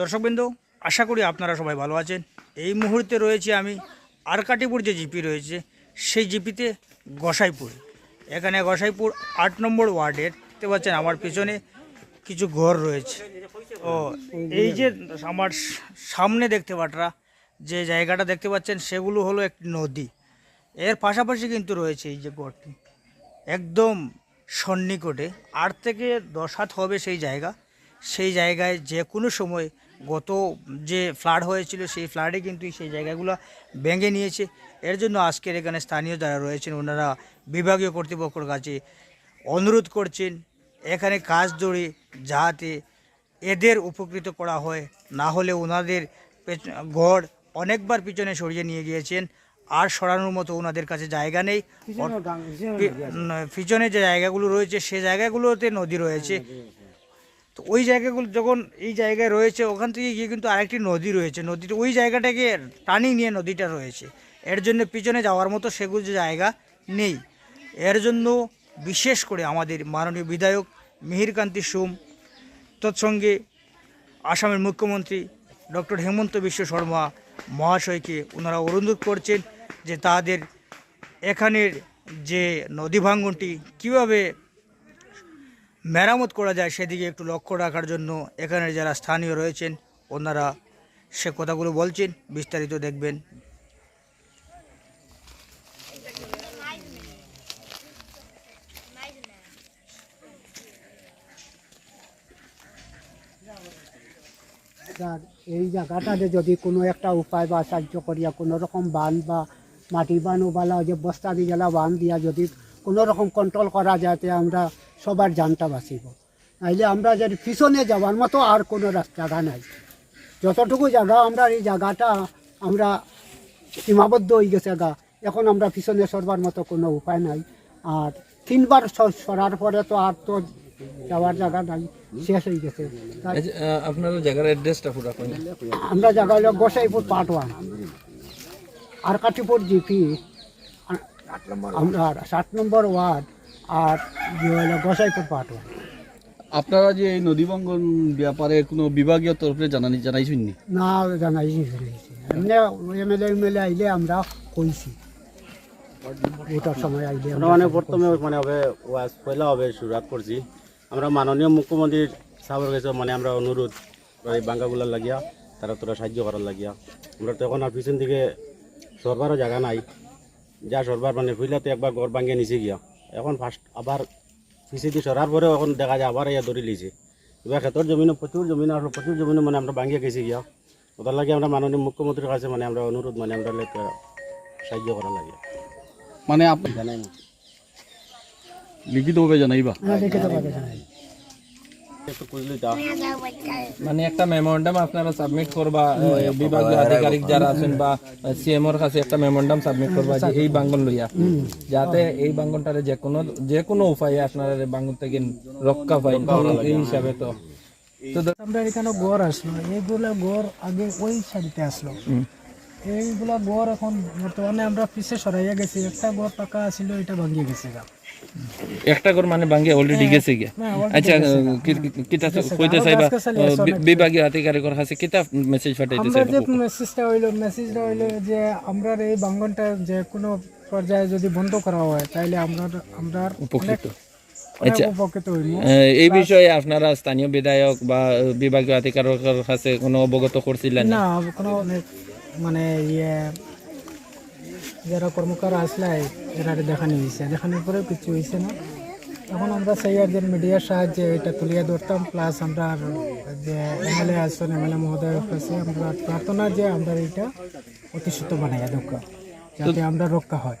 দর্শকবৃন্দ, আশা করি আপনারা সবাই ভালো আছেন। এই মুহূর্তে রয়েছে আমি আরকাটিপুর যে জিপি রয়েছে, সেই জিপিতে গোসাইপুর। এখানে গোসাইপুর আট নম্বর ওয়ার্ডের, দেখতে পাচ্ছেন আমার পিছনে কিছু ঘর রয়েছে। ও, এই যে আমার সামনে দেখতে পাটরা, যে জায়গাটা দেখতে পাচ্ছেন, সেগুলো হলো একটি নদী। এর পাশাপাশি কিন্তু রয়েছে এই যে ঘরটি। একদম সন্নিকটে, আট থেকে দশ হাত হবে সেই জায়গা। সেই জায়গায় যে কোনো সময় গত যে ফ্লাড হয়েছিল সেই ফ্লাডে কিন্তু সেই জায়গাগুলো ভেঙে নিয়েছে। এর জন্য আজকের এখানে স্থানীয় যারা রয়েছেন ওনারা বিভাগীয় কর্তৃপক্ষের কাছে অনুরোধ করছেন এখানে কাজ ধরে যাতে এদের উপকৃত করা হয় না হলে ওনাদের গড় অনেকবার পিছনে সরিয়ে নিয়ে গিয়েছেন আর সরানোর মতো ওনাদের কাছে জায়গা নেই। পিছনে যে জায়গাগুলো রয়েছে সে জায়গাগুলোতে নদী রয়েছে। তো ওই জায়গাগুলো যখন এই জায়গায় রয়েছে, ওখান থেকে গিয়ে কিন্তু আরেকটি নদী রয়েছে। নদীটা ওই জায়গাটাকে টানি নিয়ে নদীটা রয়েছে। এর জন্য পিছনে যাওয়ার মতো সেগুলো জায়গা নেই। এর জন্য বিশেষ করে আমাদের মাননীয় বিধায়ক মিহিরকান্তি সোম, তৎসঙ্গে আসামের মুখ্যমন্ত্রী ডক্টর হেমন্ত বিশ্ব শর্মা মহাশয়কে ওনারা অনুরোধ করছেন যে তাদের এখানের যে নদী ভাঙ্গনটি কীভাবে মেরামত করা যায় সেদিকে একটু লক্ষ্য রাখার জন্য এখানের যারা স্থানীয় রয়েছেন, ওনারা সে কথাগুলো বলছেন, বিস্তারিত দেখবেন। এই জায়গাটাতে যদি কোনো একটা উপায় বা সাহায্য করিয়া কোনো রকম বান বা মাটি বান ওবালা যে বস্তা দিয়ে বান দিয়া যদি কোনো রকম কন্ট্রোল করা যাতে আমরা সবার জানটা বাঁচিব। নাইলে আমরা যদি পিছনে যাওয়ার মতো আর কোনো রাস্তা জায়গা নাই। যতটুকু জায়গা আমরা এই জায়গাটা আমরা সীমাবদ্ধ হয়ে গেছে গা এখন আমরা পিছনে সরবার মতো কোনো উপায় নাই। আর তিনবার সরার পরে তো আর তো যাওয়ার জায়গা নাই শেষ হয়ে গেছে। আপনার জায়গার অ্যাড্রেসটা পুরো আমরা জায়গা হলো গোসাইপুর পার্ট ওয়ান আর কাটিপুর জিপি আমরা সাত নম্বর ওয়ার্ড আর যে হলো গোসাইপুর পার্ট আপনারা যে এই নদী বঙ্গন ব্যাপারে কোনো বিভাগীয় তরফে জানানি জানাইছেন নি না জানাই এমনি এমএলএ এমএলএ আইলে আমরা কইছি। ওটার সময় আইলে আমরা মানে প্রথমে মানে হবে ওয়াজ পয়লা হবে শুরুয়াত করছি। আমরা মাননীয় মুখ্যমন্ত্রীর সাহেবের কাছে মানে আমরা অনুরোধ এই বাঙ্গাগুলার লাগিয়া তারা তোরা সাহায্য করার লাগিয়া। আমরা তো এখন আর পিছন দিকে সরবারও জায়গা নাই। যা সরবার মানে ফুইলাতে একবার ঘর ভাঙিয়ে নিচে গিয়া। এখন ফার্স্ট আবার পিছিয়ে দিয়ে সরার পরেও এখন দেখা যায় আবার ইয়া ধরে লিছে। এবার ক্ষেতর জমিনে প্রচুর জমিন আসলো প্রচুর জমিনে মানে আমরা ভাঙিয়ে গেছি গিয়া। ওদের লাগে আমরা মাননীয় মুখ্যমন্ত্রীর কাছে মানে আমরা অনুরোধ মানে আমরা সাহায্য করা লাগে। মানে আপনি জানাই লিখিতভাবে জানাইবা? হ্যাঁ, লিখিত জানাই। মানে একটা মেমোরেন্ডাম আপনারা সাবমিট করবা বিভাগীয় আধিকারিক যারা আছেন বা সিএমওর কাছে একটা মেমোরেন্ডাম সাবমিট করবা যে এই বাঙ্গন লইয়া। যাতে এই বাঙ্গনটারে যে কোনো যে কোনো উপায়ে আপনারা এই বাঙ্গন থেকে রক্ষা পাই এই হিসাবে তো। তো আমরা এখানে গড় আসলো। এইগুলা গড় আগে ওই সাইডে আসলো। এইগুলা গড় এখন বর্তমানে আমরা পিছে সরাইয়া গেছি। একটা গড় পাকা ছিল এটা ভাঙিয়ে গেছে গা। একটা করে মানে ভাঙ্গে অলরেডি গেছে গিয়া। হ্যাঁ, আচ্ছা কিতা কইতে চাইবা? বিভাগীয় আধিকারিকের কাছে কিতা মেসেজ পাঠাইতে আমরা যে মেসেজটা হইল মেসেজটা হইল যে আমরা এই বাঙ্গনটা যে কোনো পর্যায়ে যদি বন্ধ করা হয় তাহলে আমরা আমরা উপকৃত। আচ্ছা। এই বিষয়ে আপনারা স্থানীয় বিধায়ক বা বিভাগীয় আধিকারিকের কাছে কোনো অবগত করছিলেন? না কোনো মানে ইয়ে যারা কর্মকার আসলে এরা দেখানি হয়েছে দেখানোর পরেও কিছু হয়েছে না। এখন আমরা সেই আর যে মিডিয়ার সাহায্যে এটা তুলিয়ে ধরতাম প্লাস আমরা যে এমএলএ আসছেন এমএলএ মহোদয়ের কাছে আমরা প্রার্থনা যে আমরা এটা অতিষ্ঠিত বানাই দরকার যাতে আমরা রক্ষা হয়।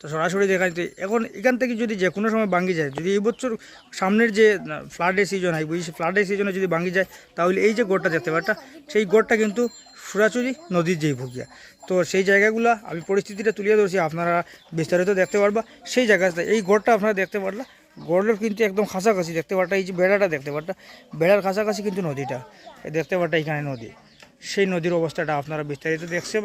তো সরাসরি দেখা যেতে এখন এখান থেকে যদি যে কোনো সময় ভাঙ্গি যায়, যদি এই বছর সামনের যে ফ্লাডের সিজন হয় বুঝি ফ্লাডের সিজনে যদি ভাঙ্গি যায়, তাহলে এই যে গোড়টা দেখতে পাচ্ছেন সেই গোড়টা কিন্তু সরাসরি নদীর যেই ভুগিয়া। তো সেই জায়গাগুলো আমি পরিস্থিতিটা তুলিয়ে ধরছি, আপনারা বিস্তারিত দেখতে পারবা। সেই জায়গাটা এই গোড়টা আপনারা দেখতে পারলা, গোড়ের কিন্তু একদম কাছাকাছি দেখতে পারটা, এই যে বেড়াটা দেখতে পারটা, বেড়ার কাছাকাছি কিন্তু নদীটা দেখতে পারটা এখানে নদী। সেই নদীর অবস্থাটা আপনারা বিস্তারিত দেখছেন